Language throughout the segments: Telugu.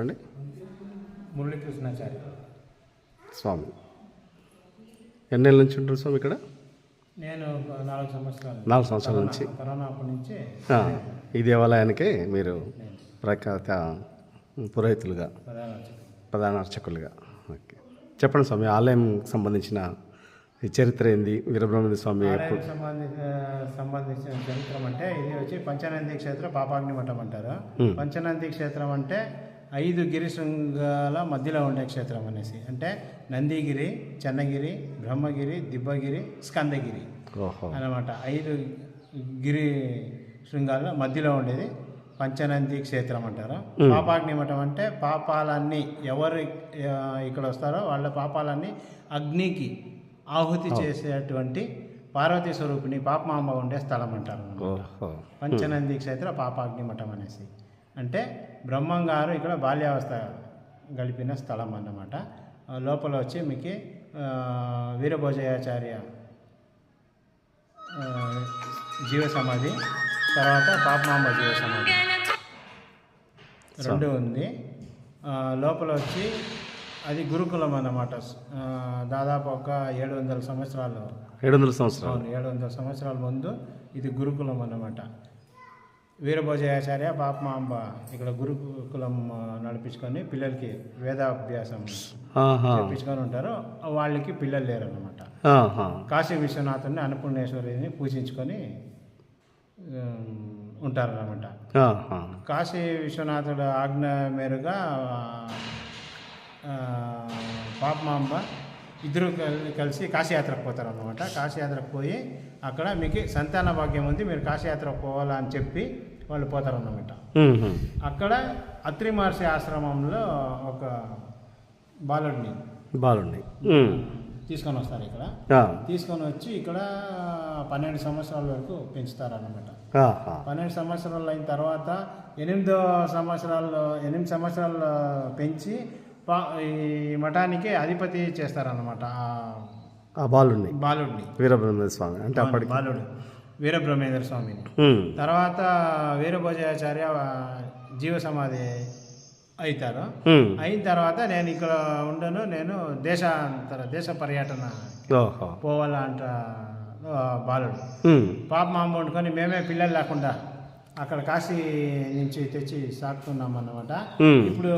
అండి మురళీకృష్ణాచారి. స్వామి. ఎన్నేళ్ళ నుంచి ఉంటారు స్వామి ఇక్కడ? నేను నాలుగు సంవత్సరాలు. నాలుగు సంవత్సరాల నుంచి. కరోనా నుంచి ఈ దేవాలయానికి మీరు ప్రఖ్యాత పురోహితులుగా ప్రధాన అర్చకులుగా. ఓకే. చెప్పండి స్వామి ఆలయం సంబంధించిన చరిత్ర ఏంది? వీరబ్రహ్మణ్య స్వామి సంబంధించిన సంబంధించిన చరిత్రం అంటే ఇది వచ్చి పంచనంది క్షేత్రం పాపాగ్ని మఠం అంటారు. పంచనంది క్షేత్రం అంటే ఐదు గిరి శృంగాల మధ్యలో ఉండే క్షేత్రం అనేసి. అంటే నందిగిరి చెన్నగిరి బ్రహ్మగిరి దిబ్బగిరి స్కందగిరి ఓహో. అన్నమాట ఐదు గిరి శృంగాల మధ్యలో ఉండేది పంచనంది క్షేత్రం అంటారు. పాపాగ్ని మఠం అంటే పాపాలన్నీ ఎవరు ఇక్కడ వస్తారో వాళ్ళ పాపాలన్నీ అగ్నికి ఆహుతి చేసేటువంటి పార్వతీ స్వరూపిణి పాపమాంబ ఉండే స్థలం అంటారు పంచనంది క్షేత్ర పాపాగ్ని మఠం అనేసి. అంటే బ్రహ్మం గారు ఇక్కడ బాల్యావస్థ గడిపిన స్థలం అన్నమాట. లోపల వచ్చి మీకు వీరభోజయాచార్య జీవ సమాధి తర్వాత పాపమాంబ జీవ సమాధి రెండు ఉంది. లోపల వచ్చి అది గురుకులం అన్నమాట. దాదాపు ఒక ఏడు వందల సంవత్సరాలు. ఏడు వందల సంవత్సరాలు. ఏడు వందల సంవత్సరాల ముందు ఇది గురుకులం అన్నమాట. వీరభోజయాచార్య పాపమాంబ ఇక్కడ గురుకులం నడిపించుకొని పిల్లలకి వేదాభ్యాసం ఆహా. చేపించుకొని ఉంటారు. వాళ్ళకి పిల్లలు లేరు అన్నమాట ఆహా. కాశీ విశ్వనాథుని అన్నపూర్ణేశ్వరిని పూజించుకొని ఉంటారన్నమాట. కాశీ విశ్వనాథుడు ఆజ్ఞ మేరుగా పాపమాంబ ఇద్దరు కల్- కలిసి కాశీయాత్రకు పోతారు అనమాట కాశీయాత్రకు పోయి అక్కడ మీకు సంతాన భాగ్యం ఉంది. మీరు కాశీయాత్రకు పోవాలా అని చెప్పి వాళ్ళు పోతారన్నమాట. అక్కడ అత్రి మహర్షి ఆశ్రమంలో ఒక బాలుడిని మ్మ్. తీసుకొని వస్తారు ఇక్కడ. తీసుకొని వచ్చి ఇక్కడ పన్నెండు సంవత్సరాల వరకు పెంచుతారన్నమాట. ఆహా. పన్నెండు సంవత్సరాలు అయిన తర్వాత ఎనిమిదో సంవత్సరాల్లో ఎనిమిది సంవత్సరాలు పెంచి ఈ మఠానికి అధిపతి చేస్తారన్నమాట ఆ బాలుడిని. బాలుడిని. వీరబ్రహ్మణ్య స్వామి అంటే అప్పటికి. బాలుడు. వీరబ్రహ్మేంద్ర స్వామిని. తర్వాత వీరభోజాచార్య జీవ సమాధి అవుతారు. అయిన తర్వాత నేను ఇక్కడ ఉండను నేను దేశాంతర దేశ పర్యటన పోవాలంట బాలుడు. పాప మామ వండుకొని మేమే పిల్లలు లేకుండా అక్కడ కాశీ నుంచి తెచ్చి సాకుతున్నాం అన్నమాట. ఇప్పుడు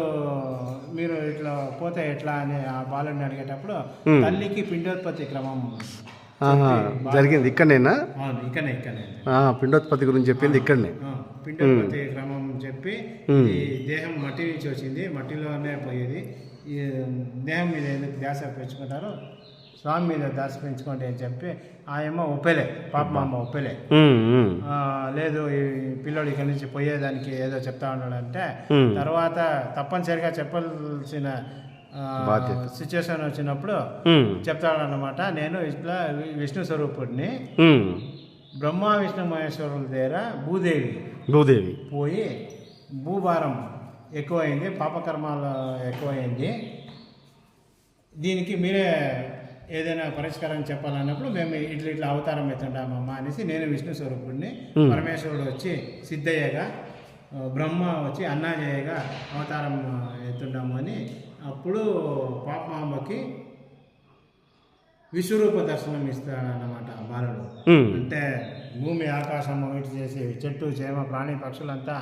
మీరు ఇట్లా పోతే ఎట్లా అని ఆ బాలుడిని అడిగేటప్పుడు తల్లికి పిండోత్పత్తి క్రమం జరిగింది. ఇక్కడనేనా? ఇక్కడనే ఇక్కడనే. పిండోత్పత్తి గురించి చెప్పింది ఇక్కడనే. పిండోత్పత్తి క్రమం చెప్పి ఈ దేహం మట్టి నుంచి వచ్చింది. మట్టిలోనే పోయేది. ఈ దేహం మీద ఎందుకు ధ్యాస పెంచుకుంటారో స్వామి మీద ధ్యాస పెంచుకోండి అని చెప్పి ఆయమ్మ ఒప్పేలే. పాప మా అమ్మ ఒప్పేలే. లేదు ఈ పిల్లోడు ఇక్కడి నుంచి పోయేదానికి ఏదో చెప్తా ఉన్నాడంటే. తర్వాత తప్పనిసరిగా చెప్పాల్సిన. సిచ్యువేషన్ వచ్చినప్పుడు. చెప్తాడనమాట నేను ఇట్లా విష్ణు స్వరూపుడిని. బ్రహ్మ విష్ణు మహేశ్వరుల దగ్గర భూదేవి భూదేవి. పోయి భూభారం ఎక్కువైంది పాపకర్మాలు ఎక్కువైంది. దీనికి మీరే ఏదైనా పరిష్కారం చెప్పాలన్నప్పుడు మేము ఇట్లా ఇట్లా అవతారం ఎత్తుంటామమ్మా అనేసి నేను విష్ణు స్వరూపుడిని పరమేశ్వరుడు వచ్చి సిద్ధయ్యగా బ్రహ్మ వచ్చి అన్నాజయ్యగా అవతారం ఎత్తుంటాము అని అప్పుడు పాపమాంబకి విశ్వరూప దర్శనం ఇస్తాడన్నమాట ఆ బాలుడు. అంటే భూమి ఆకాశం ఇటు చేసి చెట్టు చేమ ప్రాణి పక్షులంతా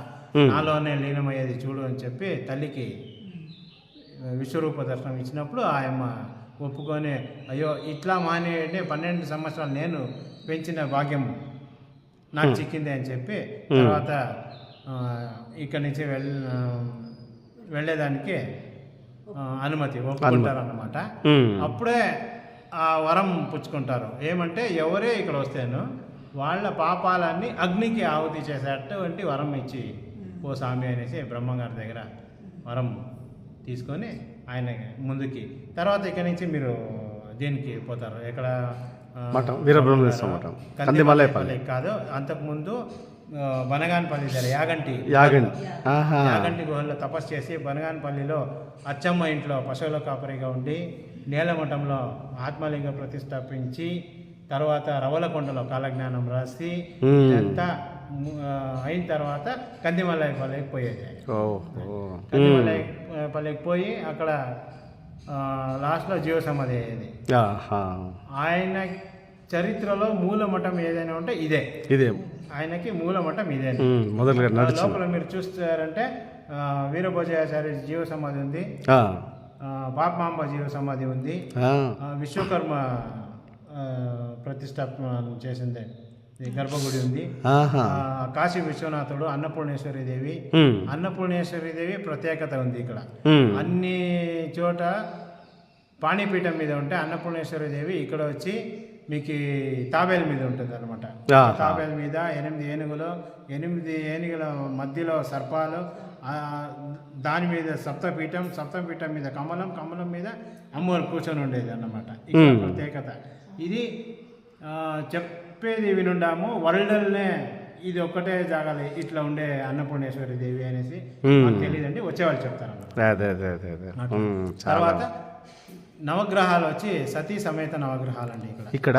నాలోనే లీనమయ్యేది చూడు అని చెప్పి తల్లికి విశ్వరూప దర్శనం ఇచ్చినప్పుడు ఆయమ్మ ఒప్పుకొని అయ్యో ఇట్లా మానేయండి పన్నెండు సంవత్సరాలు నేను పెంచిన భాగ్యం నాకు చిక్కింది అని చెప్పి తర్వాత ఇక్కడి నుంచి వెళ్ ఆ, వెళ్ళేదానికి అనుమతి ఒప్పుకుంటారన్నమాట. అప్పుడే ఆ వరం పుచ్చుకుంటారు. ఏమంటే ఎవరే ఇక్కడ వస్తేను వాళ్ళ పాపాలన్నీ అగ్నికి ఆహుతి చేసేటువంటి వరం ఇచ్చి ఓ స్వామి అనేసి బ్రహ్మంగారి దగ్గర వరం తీసుకొని ఆయన ముందుకి తర్వాత ఇక్కడి నుంచి మీరు దీనికి పోతారు? ఎక్కడ మఠం, వీరబ్రహ్మేశ్వర మఠం. కందిమల్లాయపల్లి. కాదు అంతకుముందు బనగానపల్లి దగ్గర యాగంటి. ఆహా. యాగంటి గుహల్లో తపస్సు చేసి బనగానపల్లిలో అచ్చమ్మ ఇంట్లో పశువుల కాపరిగా ఉండి నేలమఠంలో ఆత్మలింగ ప్రతిష్టాపించి తర్వాత రవలకొండలో కాలజ్ఞానం రాసి ఆ, అయిన తర్వాత కందిమల్లయ్య పల్లెకి పోయేది కందిమల్లయ్య వేలంపల్లికి పోయి అక్కడ లాస్ట్లో జీవ సమాధి అయ్యేది. ఆయన చరిత్రలో మూలమఠం ఏదైనా ఉంటే ఇదే. ఇదే. ఆయనకి ఇదే. ఉమ్, మొదలుగా నడిచి లోపల మీరు చూస్తారంటే వీరభోజయాచార్య జీవ సమాధి ఉంది. పాపమాంబ జీవ సమాధి ఉంది. విశ్వకర్మ ప్రతిష్టాపన చేసిందే. గర్భగుడి ఉంది. కాశీ విశ్వనాథుడు అన్నపూర్ణేశ్వరి దేవి. అన్నపూర్ణేశ్వరి దేవి ప్రత్యేకత ఉంది ఇక్కడ. అన్ని చోట పాణిపీఠం మీద ఉంటే అన్నపూర్ణేశ్వరి దేవి ఇక్కడ వచ్చి మీకు తాబేలు మీద ఉంటుంది అనమాట. తాబేలు మీద ఎనిమిది ఏనుగులు ఎనిమిది ఏనుగుల మధ్యలో సర్పాలు దాని మీద సప్తపీఠం సప్తపీఠం మీద కమలం కమలం మీద అమ్మవారు కూర్చొని ఉండేది అన్నమాట. ప్రత్యేకత. ఇది ఆ, చెప్పేది వినుండాము. వరల్డ్నే ఇది ఒక్కటే జాగాలి. ఇట్లా ఉండే అన్నపూర్ణేశ్వరి దేవి అనేసి తెలియదండి. వచ్చేవాళ్ళు చెప్తారు అదే అదే అదే అదే. తర్వాత నవగ్రహాలు వచ్చి సతీ సమేత నవగ్రహాలు అండి ఇక్కడ? ఇక్కడ.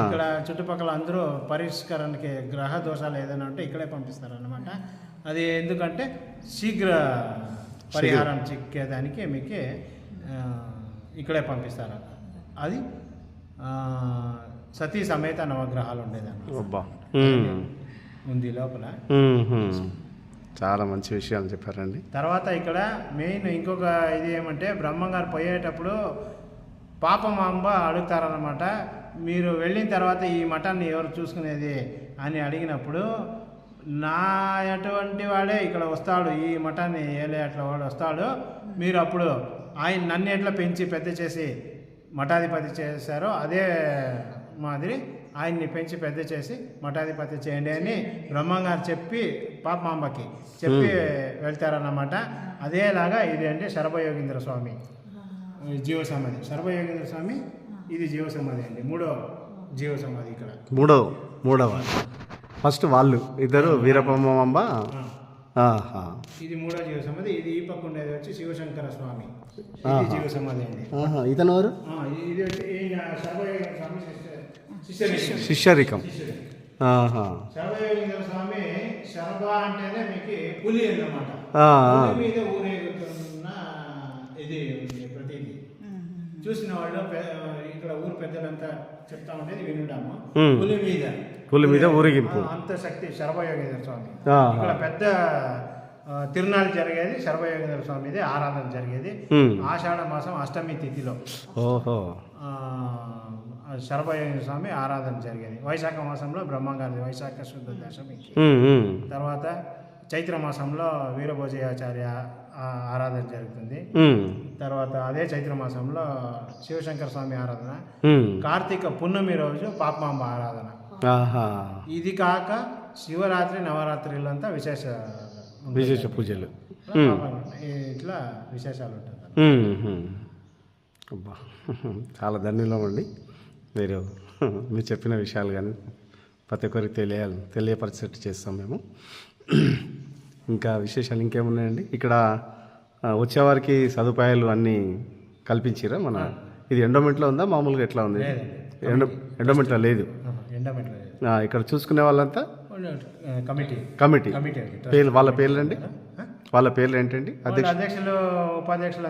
ఇక్కడ చుట్టుపక్కల అందరూ పరిష్కరణకి గ్రహ దోషాలు ఏదైనా ఉంటే ఇక్కడే పంపిస్తారు అనమాట అది ఎందుకంటే శీఘ్ర పరిహారం చిక్కేదానికి మీకు ఇక్కడే పంపిస్తారు అది సతీ సమేత నవగ్రహాలు ఉండేదాన్ని ఉంది లోపల. చాలా మంచి విషయాలు చెప్పారండి. తర్వాత ఇక్కడ మెయిన్ ఇంకొక ఇది ఏమంటే బ్రహ్మంగారు పోయేటప్పుడు పాపమాంబ అడుగుతారనమాట మీరు వెళ్ళిన తర్వాత ఈ మఠాన్ని ఎవరు చూసుకునేది అని అడిగినప్పుడు నా అటువంటి వాడే ఇక్కడ వస్తాడు ఈ మఠాన్ని ఏలే అట్లా వాడు వస్తాడు మీరు అప్పుడు ఆయన నన్ను ఎట్లా పెంచి పెద్ద చేసి మఠాధిపతి చేశారో అదే మాదిరి ఆయన్ని పెంచి పెద్ద చేసి మఠాధిపతి చేయండి అని బ్రహ్మంగారు చెప్పి పాపమాంబకి చెప్పి వెళ్తారన్నమాట. అదేలాగా ఇది అంటే శరభయోగేంద్ర స్వామి. జీవ సమాధి శరభయోగేంద్ర స్వామి ఇది జీవ సమాధి అండి. మూడో జీవ సమాధి ఇక్కడ. మూడవ మూడవ. ఫస్ట్ వాళ్ళు ఇద్దరు వీరపమ్మంబ ఆహా. ఇది మూడో జీవ సమాధి ఇది ఈ పక్క ఉండేది వచ్చి శివశంకర స్వామి. జీవ సమాధి అండి. ఆహా. ఇతను ఎవరు? ఇది వచ్చి ఈయన శరభయోగేంద్ర స్వామి శిష్యరికం. స్వామి శరభ అంటేనే మీకు పులి అన్నమాట ఆ, ఆ. పులి మీద ఊరేగుతున్న ఇది ప్రతిదీ చూసిన వాళ్ళు పె- ఇక్కడ ఊరు పెద్దలంతా చెప్తా వినుంటాము మ్మ్. పులి మీద పులి మీద ఊరేగింపు. అంత శక్తి శరభయోగేంద్ర స్వామి. ఇక్కడ పెద్ద తిరునాళ్ళు జరిగేది శరభయోగేంద్ర స్వామిది ఆరాధన జరిగేది. ఆషాఢ మాసం అష్టమి తిథిలో ఓహో ఆ, శరభయోగేంద్ర స్వామి ఆరాధన జరిగేది. వైశాఖ మాసంలో బ్రహ్మంగారి వైశాఖ శుద్ధ దశమికి. తర్వాత చైత్ర మాసంలో వీరభోజయాచార్య ఆరాధన జరుగుతుంది. తర్వాత అదే చైత్ర మాసంలో శివశంకర స్వామి ఆరాధన. కార్తీక పున్నమి రోజు పాపమాంబ ఆరాధన. ఇది కాక శివరాత్రి నవరాత్రిలంతా విశేష ఉంటాయి. విశేష పూజలు ఇట్లా విశేషాలు ఉంటుంది. అబ్బా. చాలా ధన్యులమండి మీరు మీరు చెప్పిన విషయాలు కానీ ప్రతి ఒక్కరికి తెలియాలి తెలియపరిచేట్టు చేస్తాం మేము. ఇంకా విశేషాలు ఇంకేమున్నాయండి? ఇక్కడ వచ్చేవారికి సదుపాయాలు అన్నీ కల్పించారా? మన ఇది ఎండోమెంట్లో ఉందా? మామూలుగా ఎట్లా ఉంది. ఎండో ఎండోమెంట్లో లేదు. ఇక్కడ చూసుకునే వాళ్ళంతా? కమిటీ. కమిటీ. కమిటీ పేర్లు వాళ్ళ పేర్లు అండి వాళ్ళ పేర్లు ఏంటండి? అధ్యక్షులు ఉపాధ్యక్షులు